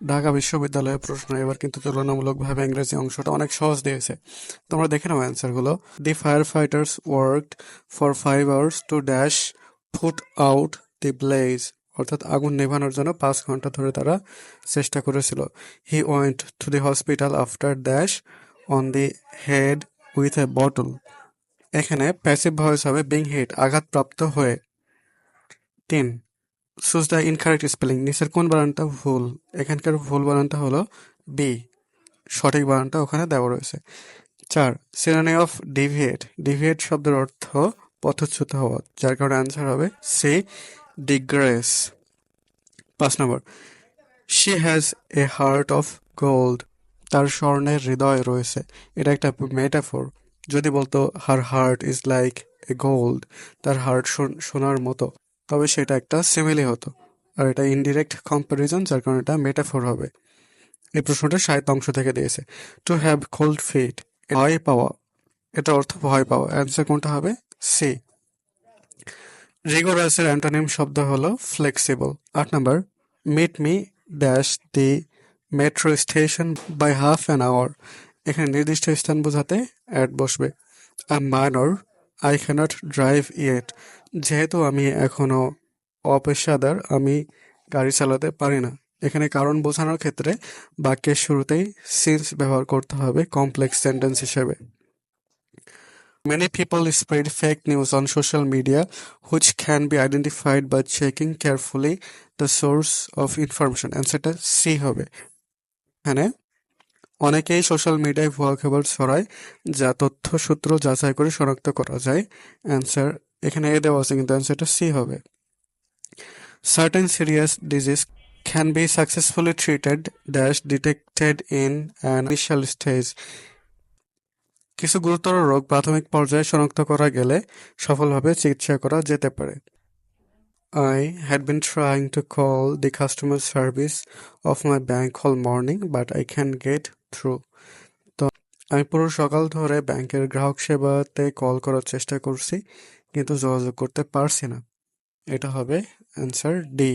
ঢাকা বিশ্ববিদ্যালয়ের প্রশ্ন, এবার কিন্তু তুলনামূলকভাবে ইংরেজি অংশটা অনেক সহজ দিয়েছে। তোমরা দেখে নাও অ্যান্সারগুলো। The fire fighters worked for five hours to dash put out the blaze অর্থাৎ আগুন নেভানোর জন্য পাঁচ ঘণ্টা ধরে তারা চেষ্টা করেছিল। He went to the hospital after dash on the head with a bottle এখানে প্যাসিভ ভয়েস হবে বিং হিট আঘাতপ্রাপ্ত হয়ে। তিন চুজ দ্য ইনকারেক্ট স্পেলিং নিচের কোন বানানটা ভুল? এখানকার ভুল বানানটা হলো বি সঠিক বানানটা ওখানে দেওয়া রয়েছে। চার সিনোনি অফ ডিভিয়েট ডিভিয়েট শব্দের অর্থ পথচ্যুত হওয়া, যার কারণে অ্যান্সার হবে সি ডিগ্রেস পাঁচ নম্বর she has a heart of gold তার স্বর্ণের হৃদয় রয়েছে। এটা একটা মেটাফোর যদি বলতো her heart is like a gold তার হার্ট সোনার মতো। তবে সেটা একটা সিমিলি হতো। আর এটা ইনডিরেক্ট কম্পারিজন যার কারণে এটা মেটাফোর হবে। এই প্রশ্নটা সাহিত্য অংশ থেকে দিয়েছে। টু হ্যাভ কোল্ড ফিট ভয় পাওয়া এটা অর্থ ভয় পাওয়া। অ্যান্সার কোনটা হবে? সি রিগোরাসের অ্যান্টোনিম শব্দ হলো ফ্লেক্সিবল আট number meet me dash the metro station by half an hour এখানে নির্দিষ্ট স্থান বোঝাতে অ্যাড বসবে। A minor I can't drive yet যেহেতু আমি এখনও অপেশাদার, আমি গাড়ি চালাতে পারি না। এখানে কারণ বোঝানোর ক্ষেত্রে বাক্যের শুরুতেই সিন্স ব্যবহার করতে হবে কমপ্লেক্স সেন্টেন্স হিসেবে। Many people spread fake news on social media which can be identified by checking carefully the source of information অ্যান্সারটা সি হবে। এখানে অনেকেই সোশ্যাল মিডিয়ায় ভুয়া খবর ছড়ায়, যা তথ্য সূত্র যাচাই করে শনাক্ত করা যায়। অ্যান্সার এখানে এ দেওয়া আছে, কিন্তু অ্যান্সারটা সি হবে। Certain serious disease can be successfully treated dash detected in an stage কিছু গুরুতর রোগ প্রাথমিক পর্যায়ে শনাক্ত করা গেলে সফলভাবে চিকিৎসা করা যেতে পারে। I had been trying to call the customer service of my bank all morning but I can get through তো আমি পুরো সকাল ধরে ব্যাংকের গ্রাহক সেবাতে কল করার চেষ্টা করছি, কিন্তু যোগাযোগ করতে পারছি না। এটা হবে answer D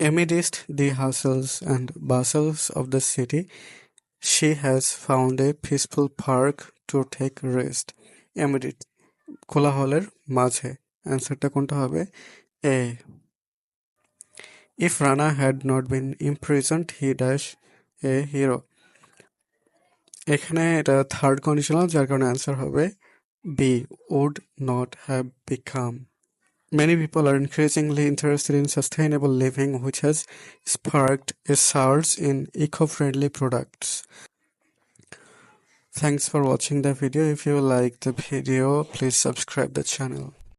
amidst the hustles and bustles of the city she has found a peaceful park to take rest amidst কোলাহলের মাঝে অ্যান্সারটা কোনটা হবে? A if Rana had not been impatient he dash a hero. এখানে এটা third conditional যার কারণে answer হবে be would not have become. Many people are increasingly interested in sustainable living, which has sparked a surge in eco-friendly products. Thanks for watching the video. If you like the video, please subscribe the channel.